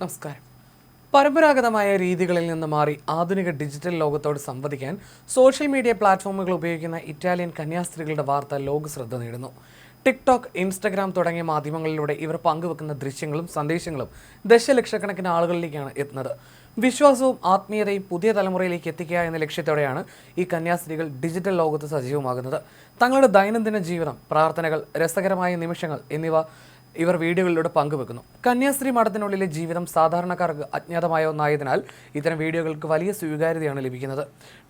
നമസ്കാരം. പരമ്പരാഗതമായ രീതികളിൽ നിന്ന് മാറി ആധുനിക ഡിജിറ്റൽ ലോകത്തോട് സംവദിക്കാൻ സോഷ്യൽ മീഡിയ പ്ലാറ്റ്ഫോമുകൾ ഉപയോഗിക്കുന്ന ഇറ്റാലിയൻ കന്യാസ്ത്രീകളുടെ വാർത്ത ലോക ശ്രദ്ധ നേടുന്നു. ടിക്ടോക്ക് ഇൻസ്റ്റഗ്രാം തുടങ്ങിയ മാധ്യമങ്ങളിലൂടെ ഇവർ പങ്കുവെക്കുന്ന ദൃശ്യങ്ങളും സന്ദേശങ്ങളും ദശലക്ഷക്കണക്കിന് ആളുകളിലേക്കാണ് എത്തുന്നത്. വിശ്വാസവും ആത്മീയതയും പുതിയ തലമുറയിലേക്ക് എത്തിക്കുക എന്ന ലക്ഷ്യത്തോടെയാണ് ഈ കന്യാസ്ത്രീകൾ ഡിജിറ്റൽ ലോകത്ത് സജീവമാകുന്നത്. തങ്ങളുടെ ദൈനംദിന ജീവിതം പ്രാർത്ഥനകൾ രസകരമായ നിമിഷങ്ങൾ എന്നിവ ഇവർ വീഡിയോകളിലൂടെ പങ്കുവെക്കുന്നു. കന്യാസ്ത്രീ മഠത്തിനുള്ളിലെ ജീവിതം സാധാരണക്കാർക്ക് അജ്ഞാതമായ ഒന്നായതിനാൽ ഇത്തരം വീഡിയോകൾക്ക് വലിയ സ്വീകാര്യതയാണ് ലഭിക്കുന്നത്.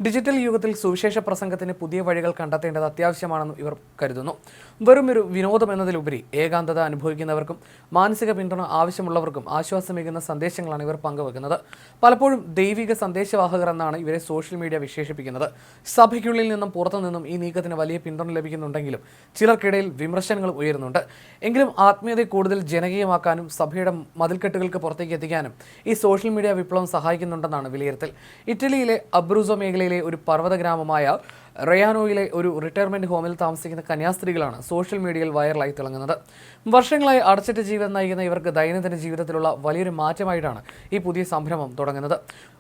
ഡിജിറ്റൽ യുഗത്തിൽ സുവിശേഷ പ്രസംഗത്തിന് പുതിയ വഴികൾ കണ്ടെത്തേണ്ടത് അത്യാവശ്യമാണെന്നും ഇവർ കരുതുന്നു. വെറും ഒരു വിനോദം എന്നതിലുപരി ഏകാന്തത അനുഭവിക്കുന്നവർക്കും മാനസിക പിന്തുണ ആവശ്യമുള്ളവർക്കും ആശ്വാസമേകുന്ന സന്ദേശങ്ങളാണ് ഇവർ പങ്കുവെക്കുന്നത്. പലപ്പോഴും ദൈവിക സന്ദേശവാഹകർ എന്നാണ് ഇവരെ സോഷ്യൽ മീഡിയ വിശേഷിപ്പിക്കുന്നത്. സഭയ്ക്കുള്ളിൽ നിന്നും പുറത്തുനിന്നും ഈ നീക്കത്തിന് വലിയ പിന്തുണ ലഭിക്കുന്നുണ്ടെങ്കിലും ചിലർക്കിടയിൽ വിമർശനങ്ങൾ ഉയരുന്നുണ്ട്. എങ്കിലും ആത്മീയതയെ കൂടുതൽ ജനകീയമാക്കാനും സഭയുടെ മതിൽക്കെട്ടുകൾക്ക് പുറത്തേക്ക് എത്തിക്കാനും ഈ സോഷ്യൽ മീഡിയ വിപ്ലവം സഹായിക്കുന്നുണ്ടെന്നാണ് വിലയിരുത്തൽ. ഇറ്റലിയിലെ അബ്രൂസോ മേഖലയിലെ ഒരു പർവത ഗ്രാമമായ റയാനോയിലെ ഒരു റിട്ടയർമെന്റ് ഹോമിൽ താമസിക്കുന്ന കന്യാസ്ത്രീകളാണ് സോഷ്യൽ മീഡിയയിൽ വൈറലായി തിളങ്ങുന്നത്. വർഷങ്ങളായി അടച്ചിട്ട ജീവിതം നയിക്കുന്ന ഇവർക്ക് ദൈനംദിന ജീവിതത്തിലുള്ള വലിയൊരു മാറ്റമായിട്ടാണ് ഈ പുതിയ സംരംഭം തുടങ്ങുന്നത്.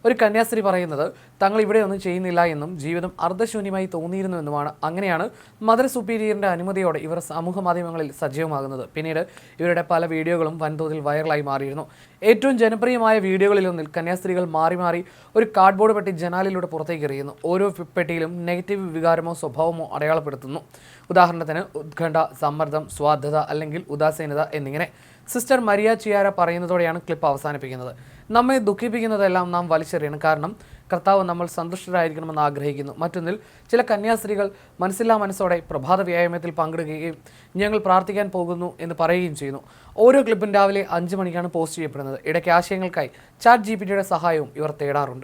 ഒരു കന്യാസ്ത്രീ പറയുന്നത് തങ്ങൾ ഇവിടെ ഒന്നും ചെയ്യുന്നില്ല എന്നും ജീവിതം അർദ്ധശൂന്യമായി തോന്നിയിരുന്നുവെന്നുമാണ് അങ്ങനെയാണ് മദർ സുപ്പീരിയറിന്റെ അനുമതിയോടെ ഇവർ സമൂഹ മാധ്യമങ്ങളിൽ സജീവമാകുന്നത്. പിന്നീട് ഇവരുടെ പല വീഡിയോകളും വൻതോതിൽ വൈറലായി മാറിയിരുന്നു. ഏറ്റവും ജനപ്രിയമായ വീഡിയോകളിലൊന്നിൽ കന്യാസ്ത്രീകൾ മാറി മാറി ഒരു കാർഡ്ബോർഡ് പെട്ടി ജനാലിലൂടെ പുറത്തേക്ക് എറിയുന്നു ഓരോ പെട്ടിയിലും നെഗറ്റീവ് വികാരമോ സ്വഭാവമോ അടയാളപ്പെടുത്തുന്നു. ഉദാഹരണത്തിന് ഉത്കണ്ഠ സമ്മർദ്ദം സ്വാധത അല്ലെങ്കിൽ ഉദാസീനത എന്നിങ്ങനെ. സിസ്റ്റർ മരിയ ചിയാര പറയുന്നതോടെയാണ് ക്ലിപ്പ് അവസാനിപ്പിക്കുന്നത്. നമ്മെ ദുഃഖിപ്പിക്കുന്നതെല്ലാം നാം വലിച്ചെറിയണം. കാരണം കർത്താവ് നമ്മൾ സന്തുഷ്ടരായിരിക്കണമെന്ന് ആഗ്രഹിക്കുന്നു. മറ്റൊന്നിൽ ചില കന്യാസ്ത്രീകൾ മനസ്സില്ലാ മനസ്സോടെ പ്രഭാത വ്യായാമത്തിൽ പങ്കെടുക്കുകയും ഞങ്ങൾ പ്രാർത്ഥിക്കാൻ പോകുന്നു എന്ന് പറയുകയും ചെയ്യുന്നു. ഓരോ ക്ലിപ്പും രാവിലെ അഞ്ച് മണിക്കാണ് പോസ്റ്റ് ചെയ്യപ്പെടുന്നത്. ഇടയ്ക്ക് ആശയങ്ങൾക്കായി ചാറ്റ് ജി പി ടിയുടെ സഹായവും ഇവർ തേടാറുണ്ട്.